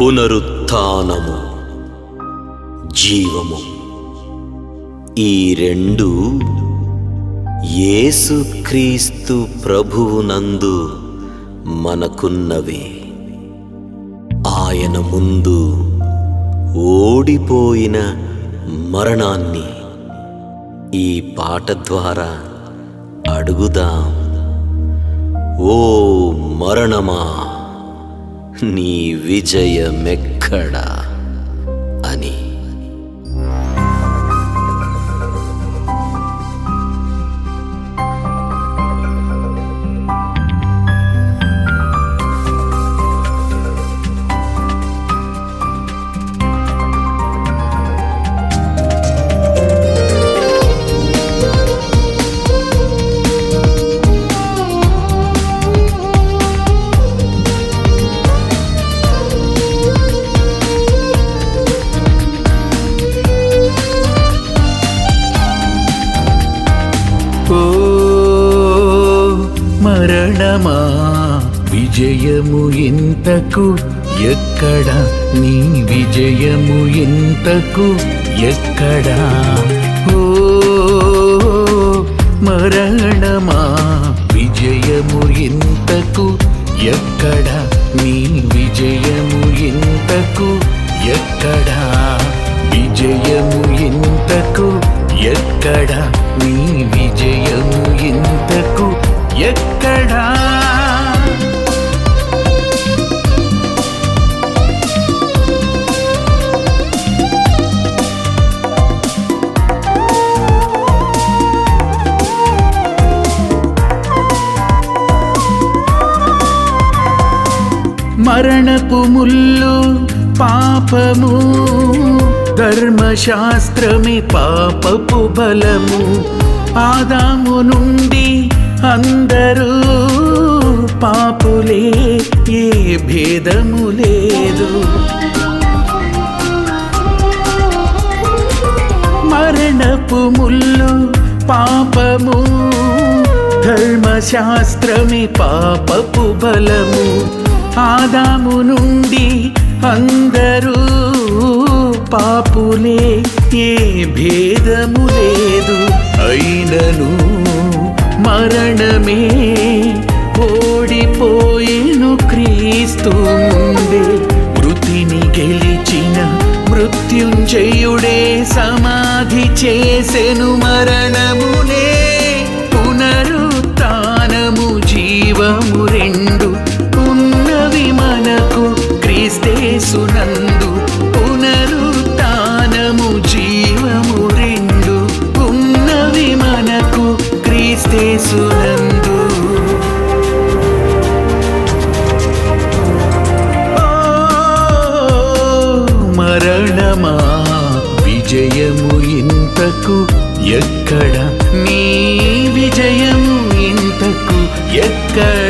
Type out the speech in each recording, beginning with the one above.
పునరుత్థానము జీవము. ఈ రెండు యేసుక్రీస్తు ప్రభువునందు మనకున్నవే. ఆయన ముందు ఓడిపోయిన మరణాన్ని ఈ పాట ద్వారా అడుగుదాం. ఓ మరణమా? నీ విజయమెక్కడా? మరణమా? విజయము ఇంతకు ఎక్కడ? నీ విజయము ఇంతకు ఎక్కడా? ఓ మరణమా? మరణపు ముల్లు పాపము. ధర్మశాస్త్రమే పాపపు బలము. ఆదాము నుండి అందరూ పాపులే ఏ భేదము లేదు. మరణపు ముల్లు పాపము. ధర్మశాస్త్రమే పాపపు బలము. ఆదాము నుండి అందరూ పాపులే ఏ భేదము లేదు. అయినను మరణమే ఓడిపోయేను క్రీస్తు ముందే. మృతిని గెలిచిన మృత్యుంజయుడే సమాధి చేసెను మరణమునే. క్రీస్తేసునందు ఓ మరణమా విజయము ఇంతకు ఎక్కడ? నీ విజయము ఇంతకు ఎక్కడ?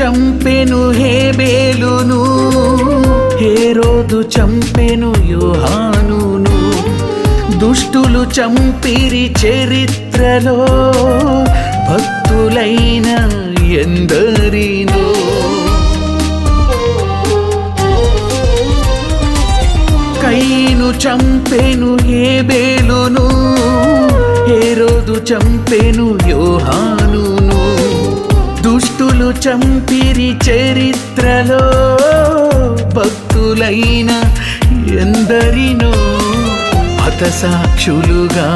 చంపెను హేబేలును హేరోదు చంపెను యోహానును. దుష్టులు చంపిరి చరిత్రలో భక్తులైన ఎందరినో. కైను చంపెను హేబేలును హేరోదు చంపెను యోహానును. చంపిరి చరిత్రలో భక్తులైన ఎందరినో హతసాక్షులుగా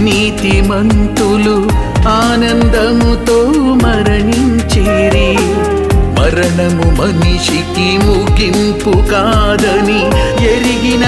నీతిమంతులు ఆనందముతో మరణించేరి. మరణము మనిషికి ముగింపు కాదని ఎరిగిన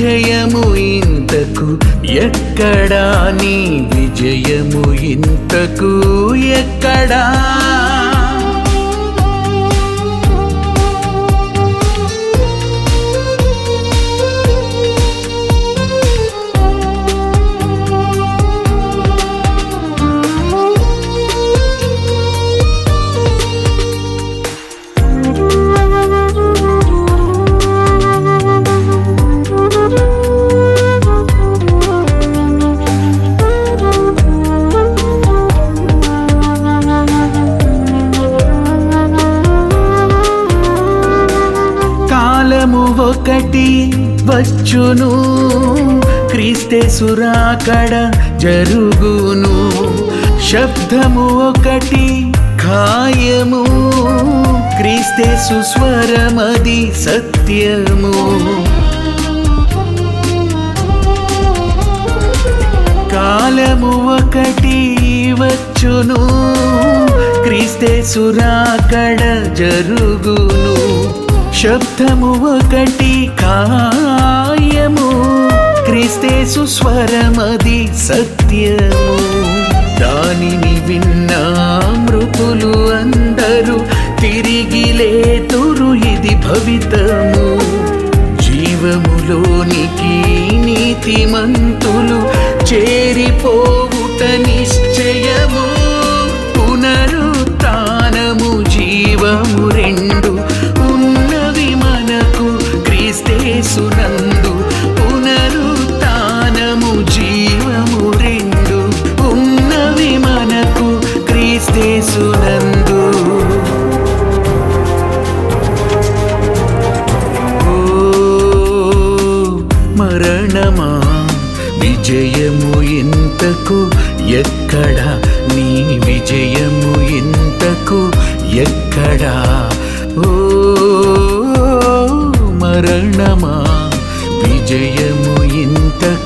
విజయము ఇంతకు? ఎక్కడా నీ విజయము ఇంతకు? ఎక్కడా? వచ్చును. క్రీస్తే సురాకడ జరుగును. శబ్దము ఒకటి ఖాయము. క్రీస్తే సుస్వరమది సత్యము. కాలము ఒకటి వచ్చును. క్రీస్తే సురాకడ జరుగును. శబ్దము ఒకటి కా యేసు సుస్వరమది సత్యము. దానిని విన్నా మృతులు అందరూ తిరిగి లేతురు ఇది భవితము. జీవములోనికి నీతిమంతులు చేరిపోవుట నిశ్చయము. పునరుత్నము జీవము రెండు ఉన్నవి మనకు క్రీస్తేసునందు క్షణమా? విజయము ఇంతకు ఎక్కడ? నీ విజయము ఇంతకు ఎక్కడా? ఓ మరణమా? విజయము ఇంతకు